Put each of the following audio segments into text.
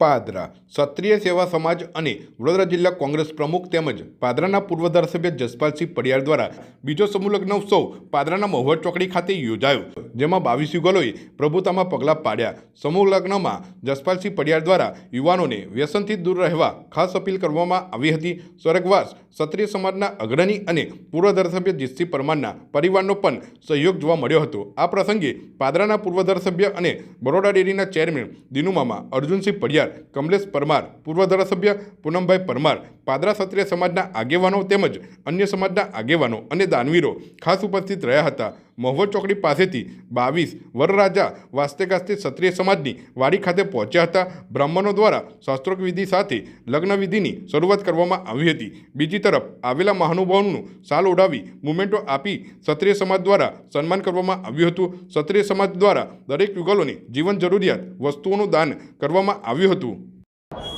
પાદરા, ક્ષત્રિય સેવા સમાજ અને વડોદરા જિલ્લા કોંગ્રેસ પ્રમુખ તેમજ પાદરાના પૂર્વ ધારાસભ્ય જસપાલસિંહ પડિયાર દ્વારા બીજો સમૂહલગ્ન ઉત્સવ પાદરાના મહુવા ચોકડી ખાતે યોજાયો, જેમાં બાવીસ યુગલોએ પ્રભુતામાં પગલાં પાડ્યા. સમૂહ લગ્નમાં જસપાલસિંહ પડિયાર દ્વારા યુવાનોને વ્યસનથી દૂર રહેવા ખાસ અપીલ કરવામાં આવી હતી. સ્વર્ગવાસ, ક્ષત્રિય સમાજના અગ્રણી અને પૂર્વ ધારાસભ્ય જીતસિંહ પરમારના પરિવારનો પણ સહયોગ જોવા મળ્યો હતો. આ પ્રસંગે પાદરાના પૂર્વ ધારાસભ્ય અને બરોડા ડેરીના ચેરમેન દિનુમામા અર્જુનસિંહ પડિયાર કમલેશ પરમાર, પૂર્વ ધારાસભ્ય પૂનમભાઈ પરમાર, પાદરા ક્ષત્રિય સમાજના આગેવાનો તેમજ અન્ય સમાજના આગેવાનો અને દાનવીરો ખાસ ઉપસ્થિત રહ્યા હતા. મહુવા ચોકડી પાસેથી બાવીસ વરરાજા વાસ્તેકાસ્તે ક્ષત્રિય સમાજની વાડી ખાતે પહોંચ્યા હતા. બ્રાહ્મણો દ્વારા શાસ્ત્રોક્ત વિધિ સાથે લગ્ન વિધિની શરૂઆત કરવામાં આવી હતી. બીજી તરફ આવેલા મહાનુભાવોનું સાલ ઓઢાવી મુમેન્ટો આપી ક્ષત્રિય સમાજ દ્વારા સન્માન કરવામાં આવ્યું હતું. ક્ષત્રિય સમાજ દ્વારા દરેક યુગલોને જીવન જરૂરિયાત વસ્તુઓનું દાન કરવામાં આવ્યું હતું.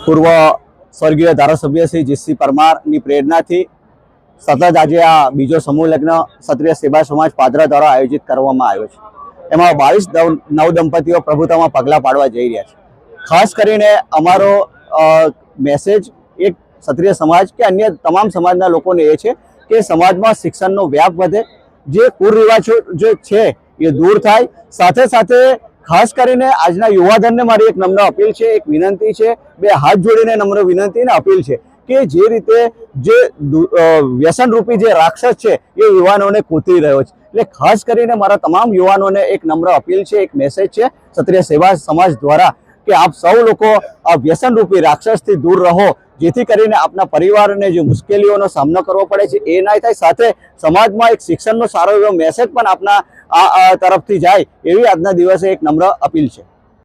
પૂર્વ સ્વર્ગીય ધારાસભ્ય શ્રી જીસી પરમારની પ્રેરણાથી સતત આજે આ બીજો સમૂહ લગ્ન ક્ષત્રિય સેવા સમાજ પાદરા દ્વારા આયોજિત કરવામાં આવ્યો છે. એમાં બાવીસ નવ દંપતીઓ પ્રભુતામાં પગલાં પાડવા જઈ રહ્યા છે. ખાસ કરીને અમારો મેસેજ એક ક્ષત્રિય સમાજ કે અન્ય તમામ સમાજના લોકોને એ છે કે સમાજમાં શિક્ષણનો વ્યાપ વધે, જે કુરિવાજો જે છે એ દૂર થાય, સાથે સાથે ખાસ કરીને આજના યુવાધનને મારી એક નમ્ર અપીલ છે, એક વિનંતી છે, બે હાથ જોડીને નમ્ર વિનંતી અને અપીલ છે કે જે રીતે જે વ્યસનરૂપી જે રાક્ષસ છે, એ યુવાનોને કૂતરી રહ્યો છે. એટલે ખાસ કરીને મારા તમામ યુવાનોને એક નમ્ર અપીલ છે, એક મેસેજ છે ક્ષત્રિય સેવા સમાજ દ્વારા કે આપ સૌ લોકો આ વ્યસનરૂપી રાક્ષસથી દૂર રહો, જેથી કરીને આપના પરિવારને જે મુશ્કેલીઓનો સામનો કરવો પડે છે, એ ના થાય. સાથે સમાજમાં એક શિક્ષણનો સારો એવો મેસેજ પણ આપના તરફથી જાય એવી આજના દિવસે એક નમ્ર અપીલ છે.